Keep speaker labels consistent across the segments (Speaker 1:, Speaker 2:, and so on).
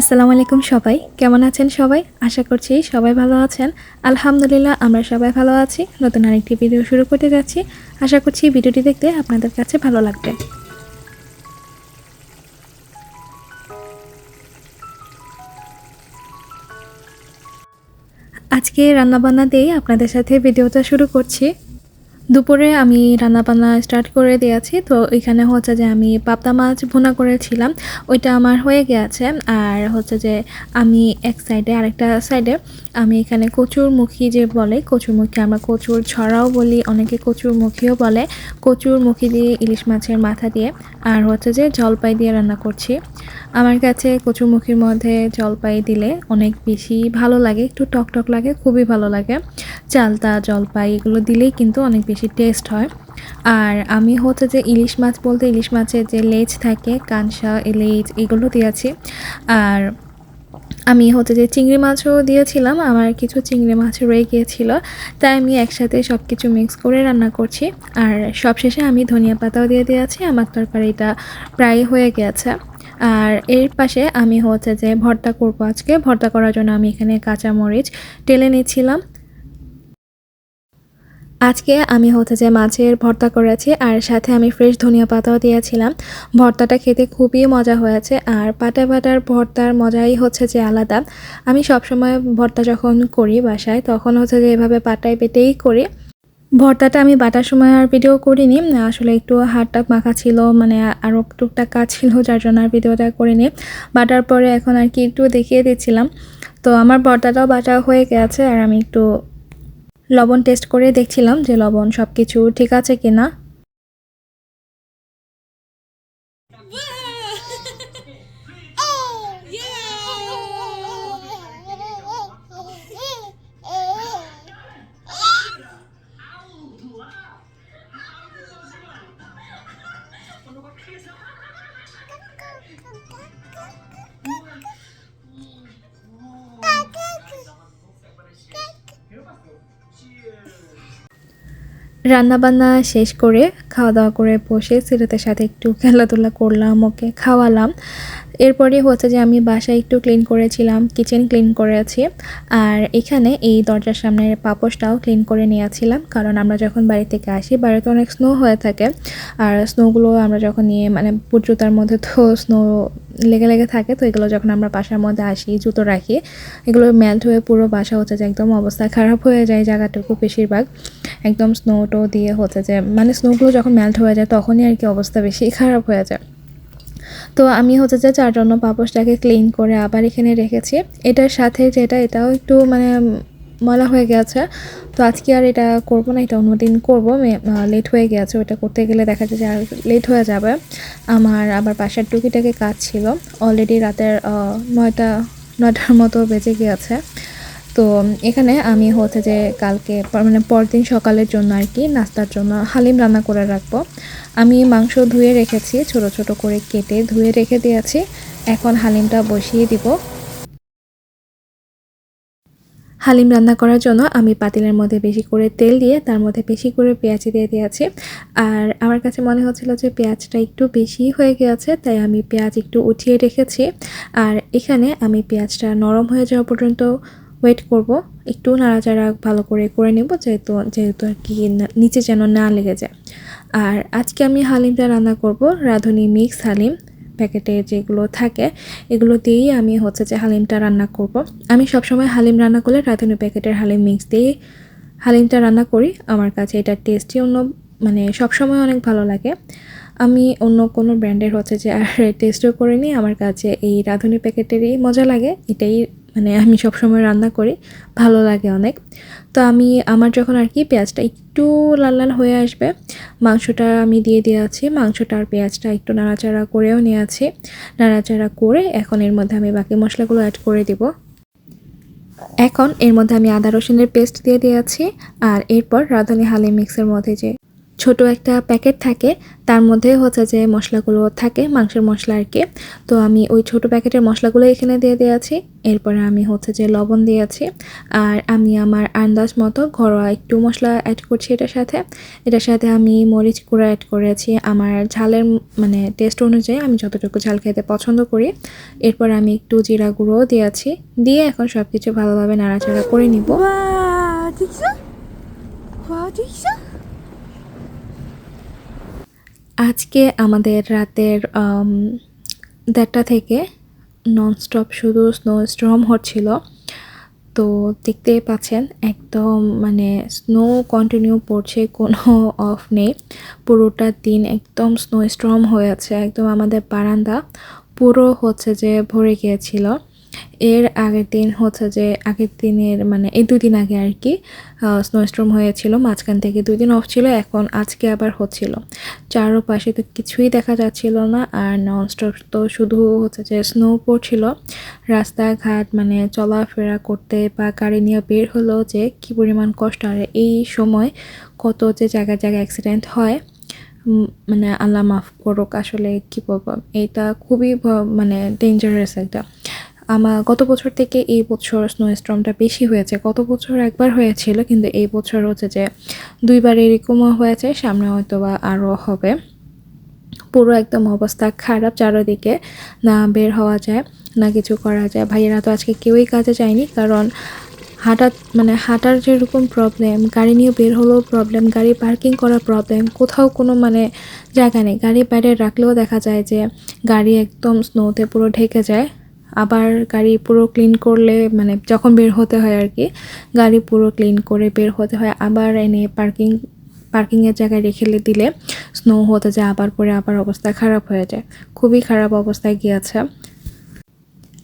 Speaker 1: আসসালামু আলাইকুম সবাই। কেমন আছেন সবাই? আশা করছি সবাই ভালো আছেন। আলহামদুলিল্লাহ, আমরা সবাই ভালো আছি। নতুন আরেকটি ভিডিও শুরু করতে যাচ্ছি। আশা করছি ভিডিওটি দেখতে আপনাদের কাছে ভালো লাগবে। আজকে রান্নাবান্না দিয়ে আপনাদের সাথে ভিডিওটা শুরু করছি। দুপুরে আমি রান্নাবান্না স্টার্ট করে দিয়েছি। তো এখানে হচ্ছে যে আমি পাবদা মাছ ভুনা করেছিলাম। ওইটা আমার হয়ে গেছে। আর হচ্ছে যে আমি এক সাইডে আরেকটা সাইডে আমি এখানে কচুর মুখী যে বলে কচুর মুখী আমরা কচুর ছড়াও বলি, অনেকে কচুর মুখিও বলে। কচুর মুখী দিয়ে ইলিশ মাছের মাথা দিয়ে আর হচ্ছে যে জলপাই দিয়ে রান্না করছি। আমার কাছে কচুরমুখীর মধ্যে জলপাই দিলে অনেক বেশি ভালো লাগে, একটু টক টক লাগে, খুবই ভালো লাগে। চালতা, জলপাই এগুলো দিলেই কিন্তু অনেক বেশি টেস্ট হয়। আর আমি হচ্ছে যে ইলিশ মাছ বলতে ইলিশ মাছের যে লেজ থাকে, কানসা লেজ এগুলো দিয়েছি। আর আমি হচ্ছে যে চিংড়ি মাছও দিয়েছিলাম, আমার কিছু চিংড়ি মাছ রয়ে গিয়েছিল। তাই আমি একসাথে সব কিছু মিক্স করে রান্না করছি। আর সবশেষে আমি ধনিয়া পাতাও দিয়ে দিয়েছি, আমার তরকারিটা প্রায় হয়ে গেছে। আর এর পাশে আমি হচ্ছে যে ভর্তা করব আজকে। ভর্তা করার জন্য আমি এখানে কাঁচা মরিচ টেলে নিচ্ছিলাম আজকে আমি হচ্ছে যে মাছের ভর্তা করেছি আর সাথে আমি ফ্রেশ ধনিয়া পাতাও দিয়েছিলাম। ভর্তাটা খেতে খুবই মজা হয়েছে আর পাটা পাটার ভর্তার মজাই হচ্ছে যে আলাদা। আমি সবসময় ভর্তা যখন করি বাসায় তখন হচ্ছে যে এভাবে পাটায় পেটেই করি। ভর্তাটা আমি বাটার সময় আর ভিডিও করিনি, আসলে একটু হাতটা মাখা ছিল মানে আরও টুকটাক কাজ ছিল, যার জন্য আর ভিডিওটা করিনি। বাটার পরে এখন আর কি একটু দেখিয়ে দিচ্ছিলাম। তো আমার ভর্তাটাও বাটা হয়ে গেছে আর আমি একটু লবণ টেস্ট করে দেখছিলাম যে লবণ সব কিছু ঠিক আছে কি না রান্নাবান্না শেষ করে খাওয়া দাওয়া করে বসে সিরতের সাথে একটু খেলাধুলা করলাম ওকে খাওয়ালাম। এরপরে হচ্ছে যে আমি বাসায় একটু ক্লিন করেছিলাম কিচেন ক্লিন করেছি। আর এখানে এই দরজার সামনের পাপোশটাও ক্লিন করে নিয়েছিলাম, কারণ আমরা যখন বাড়ি থেকে আসি, বাড়িতে অনেক স্নো হয়ে থাকে। আর স্নোগুলো আমরা যখন নিয়ে মানে বুট জুতার মধ্যে তো স্নো লেগে লেগে থাকে, তো এগুলো যখন আমরা বাসার মধ্যে আসি, জুতো রাখি, এগুলো মেল্ট হয়ে পুরো বাসা হচ্ছে যে একদম অবস্থা খারাপ হয়ে যায় জায়গাটুকু বেশিরভাগ। একদম স্নো টো দিয়ে হচ্ছে যে মানে স্নোগুলো যখন মেল্ট হয়ে যায়, তখনই আর কি অবস্থা বেশি খারাপ হয়ে যায়। তো আমি হচ্ছে যে চার জন্য পাপোশটাকে ক্লিন করে আবার এখানে রেখেছি। এটার সাথে যেটা, এটাও একটু মানে ময়লা হয়ে গেছে। তো আজকে আর এটা করব না, এটা অন্যদিন করব। লেট হয়ে গেছে, ওটা করতে গেলে দেখা যায় যে আর লেট হয়ে যাবে। আমার আবার বাসার টুকিটাকে কাজ ছিল। অলরেডি রাতের নয়টা, নয়টার মতো বেজে গিয়েছে। তো এখানে আমি হচ্ছে যে কালকে মানে পরদিন সকালের জন্য আর কি নাস্তার জন্য হালিম রান্না করে রাখব। আমি মাংস ধুয়ে রেখেছি, ছোট ছোট করে কেটে ধুয়ে রেখে দিয়েছি। এখন হালিমটা বসিয়ে দিব। হালিম রান্না করার জন্য আমি পাতিলের মধ্যে বেশি করে তেল দিয়ে তার মধ্যে বেশি করে পেঁয়াজ দিয়ে দিয়েছি। আর আমার কাছে মনে হচ্ছিল যে পেঁয়াজটা একটু বেশি হয়ে গেছে তাই আমি পেঁয়াজ একটু উঠিয়ে রেখেছি। আর এখানে আমি পেঁয়াজটা নরম হয়ে যাওয়া পর্যন্ত ওয়েট করব। একটু নাড়াচাড়া ভালো করে করে নেব যেহেতু যেহেতু আর কি নিচে যেন না লেগে যায়। আর আজকে আমি হালিমটা রান্না করব, রাঁধুনি মিক্স হালিম প্যাকেটে যেগুলো থাকে, এগুলো দিয়েই আমি হচ্ছে যে হালিমটা রান্না করব। আমি সবসময় হালিম রান্না করলে রাঁধুনি প্যাকেটের হালিম মিক্স দিয়ে হালিমটা রান্না করি। আমার কাছে এটা টেস্টি অন্য মানে সবসময় অনেক ভালো লাগে। আমি অন্য কোনো ব্র্যান্ডের হচ্ছে যে আর টেস্টও করিনি। আমার কাছে এই রাঁধুনি প্যাকেটেরই মজা লাগে। এটাই মানে আমি সবসময় রান্না করি, ভালো লাগে অনেক। তো আমি, আমার যখন আর কি পেঁয়াজটা একটু লাল লাল হয়ে আসবে, মাংসটা আমি দিয়ে দিয়ে আছি মাংসটা আর পেঁয়াজটা একটু নাড়াচাড়া করেও নিয়ে আছি নাড়াচাড়া করে এখন এর মধ্যে আমি বাকি মশলাগুলো অ্যাড করে দিব। এখন এর মধ্যে আমি আদা রসুনের পেস্ট দিয়ে দিয়েছি, আর এরপর রাঁধুনি হালিম মিক্সের মধ্যে যে ছোট একটা প্যাকেট থাকে, তার মধ্যে হচ্ছে যে মশলাগুলো থাকে, মাংসের মশলা আর কি। তো আমি ওই ছোট প্যাকেটের মশলাগুলো এখানে দিয়ে দিয়েছি। এরপরে আমি হচ্ছে যে লবণ দিয়েছি। আর আমি আমার আন্দাজ মতো ঘরোয়া একটু মশলা অ্যাড করছি এটার সাথে। এটার সাথে আমি মরিচ গুঁড়ো অ্যাড করেছি। আমার ঝালের মানে টেস্ট অনুযায়ী আমি যতটুকু ঝাল খেতে পছন্দ করি। এরপর আমি একটু জিরা গুঁড়োও দিয়েছি। দিয়ে এখন সব কিছু ভালোভাবে নাড়াচাড়া করে নিব। আজকে আমাদের রাতের দেড়টা থেকে ননস্টপ শুধু স্নো স্টর্ম হচ্ছিল। তো দেখতেই পাচ্ছেন, একদম মানে স্নো কন্টিনিউ পড়ছে, কোনো অফ নেই। পুরোটা দিন একদম স্নো স্টর্ম হয়ে আছে, একদম আমাদের বারান্দা পুরো হচ্ছে যে ভরে গিয়েছিল। এর আগের দিন হচ্ছে যে আগের দিনের মানে এই দুদিন আগে আর কি স্নোস্টর্ম হয়েছিল, মাঝখান থেকে দুই দিন অফ ছিল, এখন আজকে আবার হচ্ছিল। চারোপাশে তো কিছুই দেখা যাচ্ছিল না, আর ননস্টপ তো শুধু হচ্ছে যে স্নো পড়ছিল। রাস্তাঘাট মানে চলাফেরা করতে বা গাড়ি নিয়ে বের হলো যে কি পরিমাণ কষ্ট, আর এই সময় কত যে জায়গায় জায়গায় অ্যাক্সিডেন্ট হয় মানে আল্লাহ মাফ করুক, আসলে কি বলব? এইটা খুবই মানে ডেঞ্জারাস একটা। আমার গত বছর থেকে এই বছর স্নো স্টর্মটা বেশি হয়েছে। গত বছর একবার হয়েছিল, কিন্তু এই বছর হচ্ছে যে দুইবার এরকমও হয়েছে, সামনে হয়তো বা আরও হবে। পুরো একদম অবস্থা খারাপ, চারোদিকে না বের হওয়া যায়, না কিছু করা যায়। ভাইয়েরা তো আজকে কেউই কাজে যায়নি, কারণ হাঁটা মানে হাঁটার যেরকম প্রবলেম গাড়ি নিয়ে বের হলেও প্রবলেম গাড়ি পার্কিং করার প্রবলেম কোথাও কোনো মানে জায়গা নেই। গাড়ি বাইরে রাখলেও দেখা যায় যে গাড়ি একদম স্নোতে পুরো ঢেকে যায়। আবার গাড়ি পুরো ক্লিন করলে মানে যখন বের হতে হয় আর কি, গাড়ি পুরো ক্লিন করে বের হতে হয়। আবার এনে পার্কিং পার্কিংয়ের জায়গায় রেখে দিলে স্নো হতে যায়, আবার পরে আবার অবস্থা খারাপ হয়ে যায়। খুবই খারাপ অবস্থায় গিয়েছে।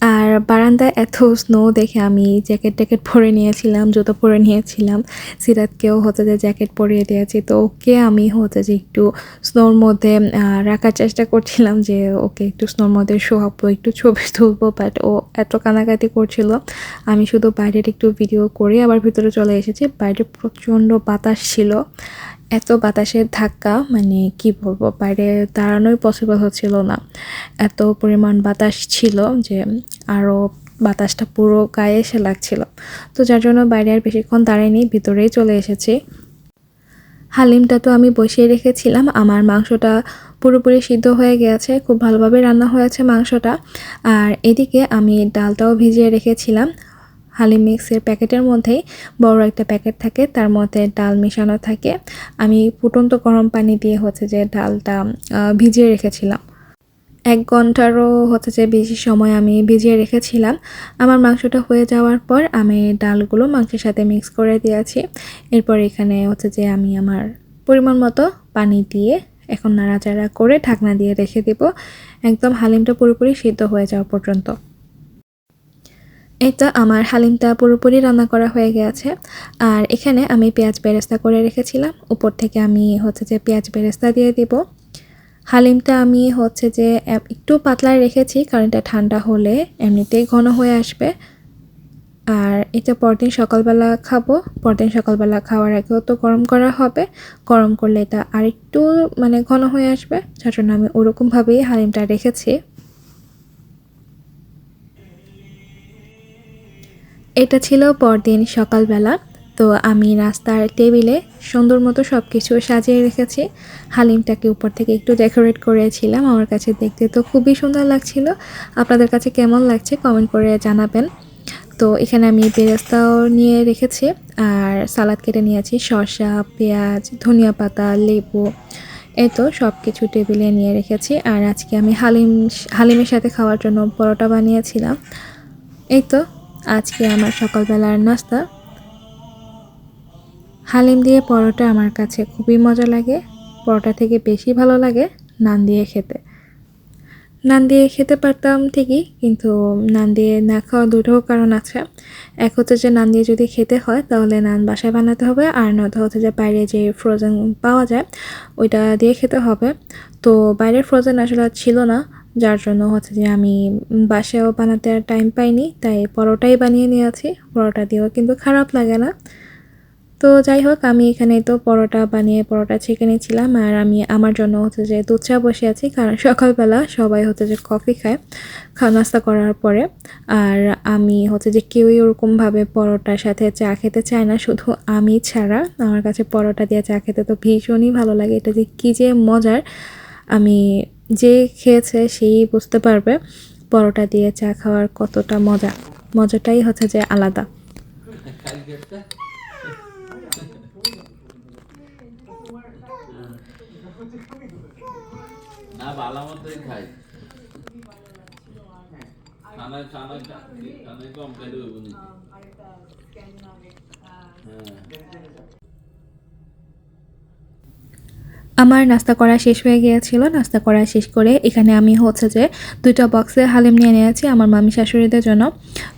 Speaker 1: আর বারান্দায় এত স্নো দেখে আমি জ্যাকেট ট্যাকেট পরে নিয়েছিলাম, জুতো পরে নিয়েছিলাম। সিরাতকেও হচ্ছে যে জ্যাকেট পরিয়ে দিয়েছি, তো ওকে আমি হচ্ছে যে একটু স্নোর মধ্যে রাখার চেষ্টা করছিলাম যে ওকে একটু স্নোর মধ্যে শোয়াবো একটু ছবি তুলবো বাট ও এত কানাকাতি করছিল। আমি শুধু বাইরের একটু ভিডিও করে আবার ভিতরে চলে এসেছি, বাইরে প্রচণ্ড বাতাস ছিল। এত বাতাসের ধাক্কা মানে কি বলব, বাইরে দাঁড়ানোই পসিবল হচ্ছিল না। এত পরিমাণ বাতাস ছিল যে আরও বাতাসটা পুরো গায়ে এসে লাগছিল। তো যার জন্য বাইরে আর বেশিক্ষণ দাঁড়ায়নি, ভিতরেই চলে এসেছি। হালিমটা তো আমি বসিয়ে রেখেছিলাম, আমার মাংসটা পুরোপুরি সিদ্ধ হয়ে গেছে, খুব ভালোভাবে রান্না হয়েছে মাংসটা। আর এদিকে আমি ডালটাও ভিজিয়ে রেখেছিলাম। হালিম মিক্সের প্যাকেটের মধ্যেই বড় একটা প্যাকেট থাকে, তার মধ্যে ডাল মেশানো থাকে। আমি ফুটন্ত গরম পানি দিয়ে হচ্ছে যে ডালটা ভিজিয়ে রেখেছিলাম। এক ঘন্টারও হচ্ছে যে বেশি সময় আমি ভিজিয়ে রেখেছিলাম। আমার মাংসটা হয়ে যাওয়ার পর আমি ডালগুলো মাংসের সাথে মিক্স করে দিয়েছি। এরপর এখানে হচ্ছে যে আমি আমার পরিমাণ মতো পানি দিয়ে এখন নাড়াচাড়া করে ঢাকনা দিয়ে রেখে দেব। একদম হালিমটা পুরোপুরি সিদ্ধ হয়ে যাওয়া পর্যন্ত। এটা আমার হালিমটা পুরোপুরি রান্না করা হয়ে গেছে। আর এখানে আমি পেঁয়াজ বেরেস্তা করে রেখেছিলাম। উপর থেকে আমি হচ্ছে যে পেঁয়াজ বেরেস্তা দিয়ে দিব। হালিমটা আমি হচ্ছে যে একটু পাতলা রেখেছি, কারণ এটা ঠান্ডা হলে এমনিতেই ঘন হয়ে আসবে। আর এটা পরদিন সকালবেলা খাব। পরদিন সকালবেলা খাওয়ার আগেও তো গরম করা হবে। গরম করলে এটা আরেকটু মানে ঘন হয়ে আসবে। যার জন্য আমি ওরকমভাবেই হালিমটা রেখেছি। এটা ছিল পরদিন সকালবেলা। তো আমি রাস্তার টেবিলে সুন্দর মতো সব কিছু সাজিয়ে রেখেছি। হালিমটাকে উপর থেকে একটু ডেকোরেট করেছিলাম। আমার কাছে দেখতে তো খুবই সুন্দর লাগছিল। আপনাদের কাছে কেমন লাগছে কমেন্ট করে জানাবেন। তো এখানে আমি বেরেস্তাও নিয়ে রেখেছি। আর সালাদ কেটে নিয়েছি। শসা, পেঁয়াজ, ধনিয়া পাতা, লেবু, এই তো সব কিছু টেবিলে নিয়ে রেখেছি। আর আজকে আমি হালিম, হালিমের সাথে খাওয়ার জন্য পরোটা বানিয়েছিলাম। এই তো আজকে আমার সকালবেলার নাস্তা। হালিম দিয়ে পরোটা আমার কাছে খুবই মজা লাগে। পরোটা থেকে বেশি ভালো লাগে নান দিয়ে খেতে। নান দিয়ে খেতে পারতাম ঠিকই, কিন্তু নান দিয়ে না খাওয়া দুটো কারণ আছে। এক হচ্ছে যে নান দিয়ে যদি খেতে হয়, তাহলে নান বাসায় বানাতে হবে, আর নয়তো হচ্ছে যে বাইরে যে ফ্রোজেন পাওয়া যায়, ওইটা দিয়ে খেতে হবে। তো বাইরের ফ্রোজেন আসলে ছিল না যার জন্য হচ্ছে যে আমি বাসায়ও বানাতে আর টাইম পাইনি, তাই পরোটাই বানিয়ে নিয়েছি। পরোটা দিয়েও কিন্তু খারাপ লাগে না। তো যাই হোক, আমি এখানে তো পরোটা বানিয়ে পরোটা ছেঁকে নিয়েছিলাম আর আমি আমার জন্য হচ্ছে যে দুধ চা বসে আছি, কারণ সকালবেলা সবাই হচ্ছে যে কফি খায় খাওয়া নাস্তা করার পরে। আর আমি হচ্ছে যে কেউই ওরকমভাবে পরোটার সাথে চা খেতে চায় না, শুধু আমি ছাড়া। আমার কাছে পরোটা দিয়ে চা খেতে তো ভীষণই ভালো লাগে। এটা যে কী যে মজার। আমি যে খেয়েছে সেই বুঝতে পারবে পরোটা দিয়ে চা খাওয়ার কতটা মজা। মজাটাই হচ্ছে যে আলাদা। আমার নাস্তা করা শেষ হয়ে গিয়েছিল। নাস্তা করা শেষ করে এখানে আমি হচ্ছে যে দুইটা বক্সে হালিম নিয়ে নিয়েছি আমার মামি শাশুড়িদের জন্য।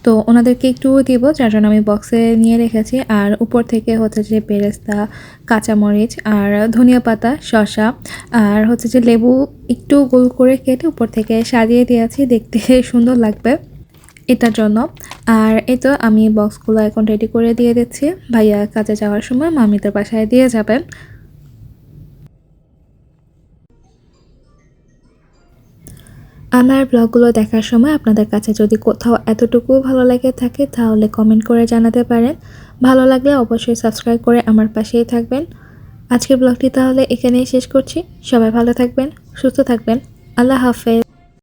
Speaker 1: তো ওনাদেরকে একটু দিব, যার জন্য আমি বক্সে নিয়ে রেখেছি। আর উপর থেকে হচ্ছে যে বেরেস্তা, কাঁচামরিচ আর ধনিয়া পাতা, শসা আর হচ্ছে যে লেবু একটু গোল করে কেটে উপর থেকে সাজিয়ে দিয়েছি। দেখতে সুন্দর লাগবে এটার জন্য। আর এই তো আমি বক্সগুলো এখন রেডি করে দিয়ে দিচ্ছি। ভাইয়া কাজে যাওয়ার সময় মামিদের বাসায় দিয়ে যাবেন। আমার ব্লগগুলো দেখার সময় আপনাদের কাছে যদি কোথাও এতটুকু ভালো লাগে থাকে, তাহলে কমেন্ট করে জানাতে পারেন। ভালো লাগলে অবশ্যই সাবস্ক্রাইব করে আমার পাশেই থাকবেন। আজকের ব্লগটি তাহলে এখানেই শেষ করছি। সবাই ভালো থাকবেন, সুস্থ থাকবেন। আল্লাহ হাফেজ।